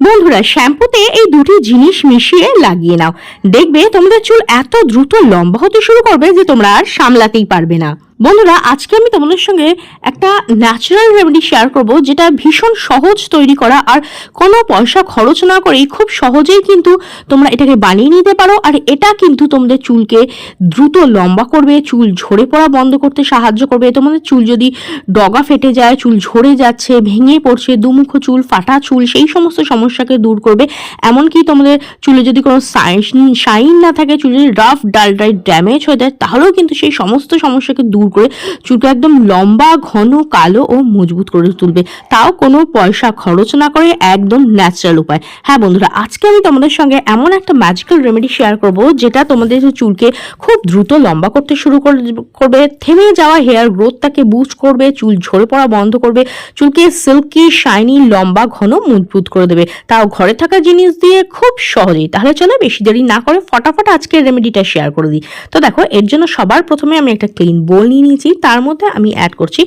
বন্ধুরা, শ্যাম্পুতে এই দুটি জিনিস মিশিয়ে লাগিয়ে নাও। দেখবে তোমাদের চুল এত দ্রুত লম্বা হতে শুরু করবে যে তোমরা আর সামলাতেই পারবে না। বন্ধুরা, আজকে আমি তোমাদের সঙ্গে একটা ন্যাচারাল রেমেডি শেয়ার করব, যেটা ভীষণ সহজ তৈরি করা আর কোনো পয়সা খরচ না করেই খুব সহজেই কিন্তু তোমরা এটাকে বানিয়ে নিতে পারো। আর এটা কিন্তু তোমাদের চুলকে দ্রুত লম্বা করবে, চুল ঝরে পড়া বন্ধ করতে সাহায্য করবে। তোমাদের চুল যদি ডগা ফেটে যায়, চুল ঝরে যাচ্ছে, ভেঙে পড়ছে, দুমুখ চুল, ফাটা চুল, সেই সমস্ত সমস্যাকে দূর করবে। এমনকি তোমাদের চুলে যদি কোনো সাইন না থাকে চুল যদি রাফ ডাল ড্যামেজ হয়ে যায়, তাহলেও কিন্তু সেই সমস্ত সমস্যাকে দূর করে চুলকে একদম লম্বা, ঘন, কালো ও মজবুত করে তুলবে। তাও কোনো পয়সা খরচ না করে একদম ন্যাচারাল উপায়। হ্যাঁ বন্ধুরা, আজকে আমি তোমাদের সঙ্গে এমন একটা ম্যাজিক্যাল রেমেডি শেয়ার করব, যেটা তোমাদের চুলকে খুব দ্রুত লম্বা করতে শুরু করে- করবে, থেমে যাওয়া হেয়ার গ্রোথটাকে বুস্ট করবে, চুল ঝরে পড়া বন্ধ করবে, চুলকে সিল্কি শাইনি লম্বা, ঘন, মজবুত করে দেবে। তাও ঘরে থাকা জিনিস দিয়ে খুব সহজেই। তাহলে চলো বেশি দেরি না করে ফটাফট আজকের রেমেডিটা শেয়ার করে দিই। তো দেখো, এর জন্য সবার প্রথমে আমি একটা ক্লিন বোল নিয়ে নিয়েছি, তার মধ্যে আমি অ্যাড করছি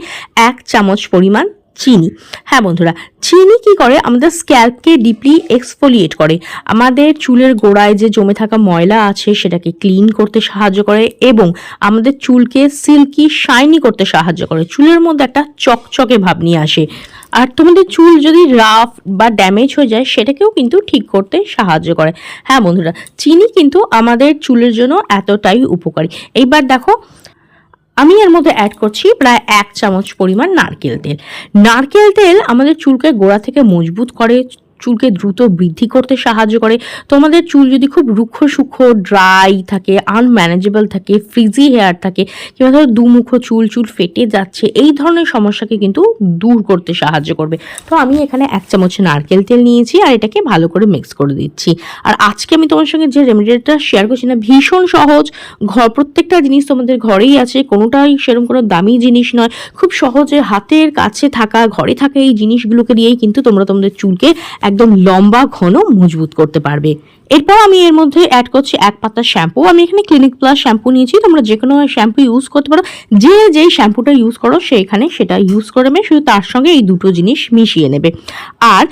এক চামচ পরিমাণ চিনি। হ্যাঁ বন্ধুরা, চিনি কি করে? আমাদের স্ক্যাল্পকে ডিপলি এক্সফোলিয়েট করে। আমাদের চুলের গোড়ায় যে জমে থাকা ময়লা আছে, সেটাকে ক্লিন করতে সাহায্য করে এবং আমাদের চুলকে সিল্কি শাইনি করতে সাহায্য করে। চুলের মধ্যে একটা চকচকে ভাব নিয়ে আসে। আর তোমাদের চুল যদি রাফ বা ড্যামেজ হয়ে যায়, সেটাকেও কিন্তু ঠিক করতে সাহায্য করে। হ্যাঁ বন্ধুরা, চিনি কিন্তু আমাদের চুলের জন্য এতটাই উপকারী। এইবার দেখো আমি এর মধ্যে অ্যাড করছি প্রায় এক চামচ পরিমাণ নারকেল তেল। নারকেল তেল আমাদের চুলকে গোড়া থেকে মজবুত করে চুলকে দ্রুত বৃদ্ধি করতে সাহায্য করে। তোমাদের চুল যদি খুব রুক্ষ সূক্ষ্ম ড্রাই থাকে আনম্যানেজেবল থাকে ফ্রিজি হেয়ার থাকে, কিংবা ধরো দুমুখো চুল চুল ফেটে যাচ্ছে, এই ধরনের সমস্যাকে কিন্তু দূর করতে সাহায্য করবে। তো আমি এখানে এক চামচ নারকেল তেল নিয়েছি আর এটাকে ভালো করে মিক্স করে দিচ্ছি। আর আজকে আমি তোমার সঙ্গে যে রেমেডিটা শেয়ার করছি না, ভীষণ সহজ। ঘর প্রত্যেকটা জিনিস তোমাদের ঘরেই আছে, কোনোটাই সেরকম কোনো দামি জিনিস নয়। খুব সহজে হাতের কাছে থাকা, ঘরে থাকা এই জিনিসগুলোকে দিয়েই কিন্তু তোমরা তোমাদের চুলকে একদম লম্বা, ঘন মজবুত করতে পারবে। এরপর আমি এর মধ্যে অ্যাড করছি এক পাতা শ্যাম্পু আমি এখানে ক্লিনিক প্লাস শ্যাম্পু নিয়েছি। তোমরা যে কোনো শ্যাম্পু ইউজ করতে পারো। যে যেই শ্যাম্পুটা ইউজ করো সেখানে সেটা ইউজ করে নেবে। শুধু তার সঙ্গে এই দুটো জিনিস মিশিয়ে নেবে। আর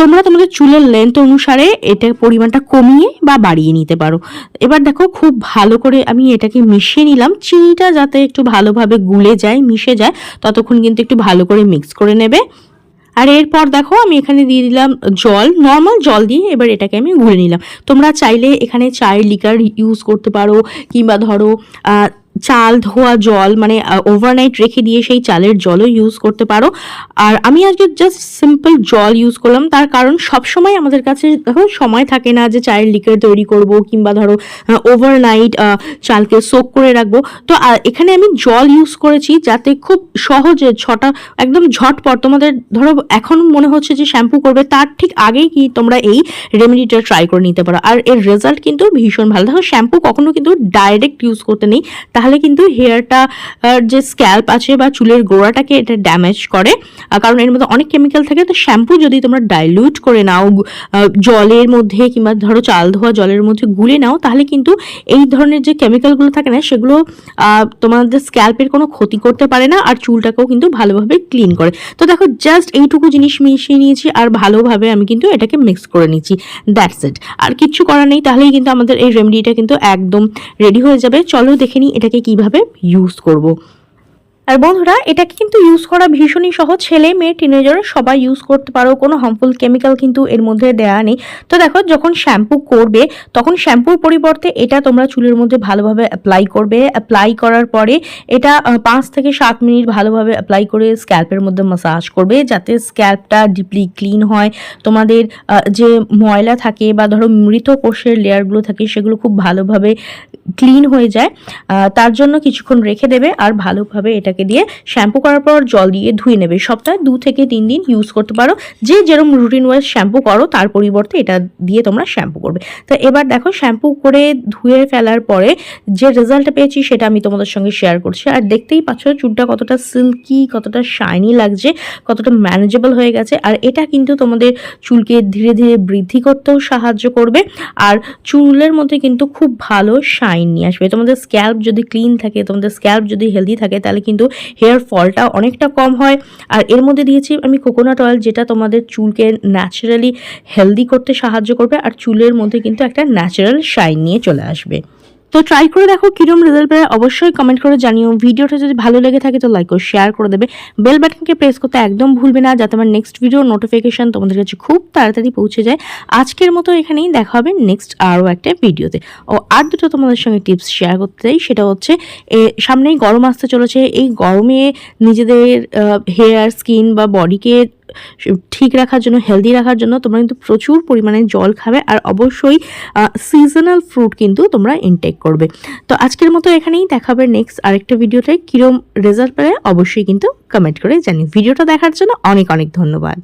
তোমরা তোমাদের চুলের লেন্থ অনুসারে এটার পরিমাণটা কমিয়ে বা বাড়িয়ে নিতে পারো। এবার দেখো খুব ভালো করে আমি এটাকে মিশিয়ে নিলাম। চিনিটা যাতে একটু ভালোভাবে গুলে যায়, মিশে যায়, ততক্ষণ কিন্তু একটু ভালো করে মিক্স করে নেবে। আর এরপর দেখো আমি এখানে দিয়ে দিলাম জল নর্মাল জল দিয়ে এবার এটাকে আমি গুলে নিলাম। তোমরা চাইলে এখানে চায়ের লিকার ইউজ করতে পারো কিংবা ধরো চাল, ধোয়া, জল মানে ওভারনাইট রেখে দিয়ে সেই চালের জলও ইউজ করতে পারো। আর আমি আজকে জাস্ট সিম্পল জল ইউজ করলাম। তার কারণ সব সময় আমাদের কাছে দেখো সময় থাকে না যে চায়ের লিকার তৈরি করব কিংবা ধরো ওভারনাইট চালকে সোক করে রাখব। তো এখানে আমি জল ইউজ করেছি যাতে খুব সহজে ছটা, একদম ঝটপট তোমাদের ধরো এখন মনে হচ্ছে যে শ্যাম্পু করবে, তার ঠিক আগেই কি তোমরা এই রেমেডিটা ট্রাই করে নিতে পারো। আর এর রেজাল্ট কিন্তু ভীষণ ভালো। দেখো শ্যাম্পু কখনো কিন্তু ডাইরেক্ট ইউজ করতে নেই। তাহলে কিন্তু হেয়ারটা যে স্ক্যাল্প আছে বা চুলের গোড়াটাকে এটা ড্যামেজ করে। কারণ এর মধ্যে অনেক কেমিক্যাল থাকে। তো শ্যাম্পু যদি তোমরা ডাইলিউট করে নাও জলের মধ্যে কিংবা ধরো চাল ধোয়া জলের মধ্যে গুলে নাও, তাহলে কিন্তু এই ধরনের যে কেমিক্যালগুলো থাকে না, সেগুলো তোমাদের স্ক্যাল্পের কোনো ক্ষতি করতে পারে না, আর চুলটাকেও কিন্তু ভালোভাবে ক্লিন করে। তো দেখো জাস্ট এইটুকু জিনিস মিশিয়ে নিয়েছি, আর ভালোভাবে আমি কিন্তু এটাকে মিক্স করে নিচ্ছি। দ্যাটস ইট আর কিচ্ছু করার নেই, তাহলেই কিন্তু আমাদের এই রেমেডিটা কিন্তু একদম রেডি হয়ে যাবে। চলো দেখে নিই এটাকে কীভাবে ইউজ করব? আর বন্ধুরা, এটাকে কিন্তু ইউজ করা ভীষণই সহজ। ছেলে, মেয়ে টিনেজার সবাই ইউজ করতে পারো, কোনো হার্মফুল কেমিক্যাল কিন্তু এর মধ্যে দেয়া নেই। তো দেখো, যখন শ্যাম্পু করবে, তখন শ্যাম্পুর পরিবর্তে এটা তোমরা চুলের মধ্যে ভালোভাবে অ্যাপ্লাই করবে। অ্যাপ্লাই করার পরে এটা পাঁচ থেকে সাত মিনিট ভালোভাবে অ্যাপ্লাই করে স্ক্যাল্পের মধ্যে মাসাজ করবে, যাতে স্ক্যাল্পটা ডিপলি ক্লিন হয়। তোমাদের যে ময়লা থাকে বা ধরো মৃত কোষের লেয়ারগুলো থাকে, সেগুলো খুব ভালোভাবে ক্লিন হয়ে যায়। তার জন্য কিছুক্ষণ রেখে দেবে আর ভালোভাবে এটাকে দিয়ে শ্যাম্পু করার পর জল দিয়ে ধুয়ে নেবে। সপ্তাহে দু থেকে তিন দিন ইউজ করতে পারো। যে যেরকম রুটিন ওয়াইজ শ্যাম্পু করো, তার পরিবর্তে এটা দিয়ে তোমরা শ্যাম্পু করবে। তো এবার দেখো, শ্যাম্পু করে ধুয়ে ফেলার পরে যে রেজাল্টটা পেয়েছি সেটা আমি তোমাদের সঙ্গে শেয়ার করছি। আর দেখতেই পাচ্ছ, চুলটা কতটা সিল্কি কতটা শাইনি লাগছে, কতটা ম্যানেজেবল হয়ে গেছে। আর এটা কিন্তু তোমাদের চুলকে ধীরে ধীরে বৃদ্ধি করতেও সাহায্য করবে। আর চুলের মধ্যে কিন্তু খুব ভালো শাইন নিয়ে আসবে। তোমাদের স্ক্যাল্প যদি ক্লিন থাকে, তোমাদের স্ক্যাল্প যদি হেলদি থাকে, তাহলে কিন্তু হেয়ার ফলটা অনেকটা কম হয়। আর এর মধ্যে দিয়েছি আমি কোকোনাট অয়েল যেটা তোমাদের চুলকে ন্যাচারালি হেলদি করতে সাহায্য করবে। আর চুলের মধ্যে কিন্তু একটা ন্যাচারাল শাইন নিয়ে চলে আসবে। তো ট্রাই করে দেখো কিরম রেজাল্ট পেয়ে অবশ্যই কমেন্ট করে জানিও। ভিডিওটা যদি ভালো লেগে থাকে তো লাইক ও শেয়ার করে দেবে। বেল বাটনকে প্রেস করতে একদম ভুলবে না, যাতে আমার নেক্সট ভিডিও নোটিফিকেশন তোমাদের কাছে খুব তাড়াতাড়ি পৌঁছে যায়। আজকের মতো এখানেই দেখা হবে নেক্সট আরও একটা ভিডিওতে। ও, আর দুটো তোমাদের সঙ্গে টিপস শেয়ার করতে চাই। সেটা হচ্ছে, এ, সামনেই গরম আসতে চলেছে। এই গরমে নিজেদের হেয়ার স্কিন বা বডিকে ঠিক রাখার জন্য হেলদি রাখার জন্য তোমরা কিন্তু প্রচুর পরিমাণে জল খাবে আর অবশ্যই সিজনাল ফ্রুট কিন্তু তোমরা ইনটেক করবে। তো আজকের মতো এখানেই দেখাবে নেক্সট আরেকটা ভিডিওতে কীরম রেজাল্ট পেলে অবশ্যই কিন্তু কমেন্ট করে জানি ভিডিওটা দেখার জন্য অনেক অনেক ধন্যবাদ।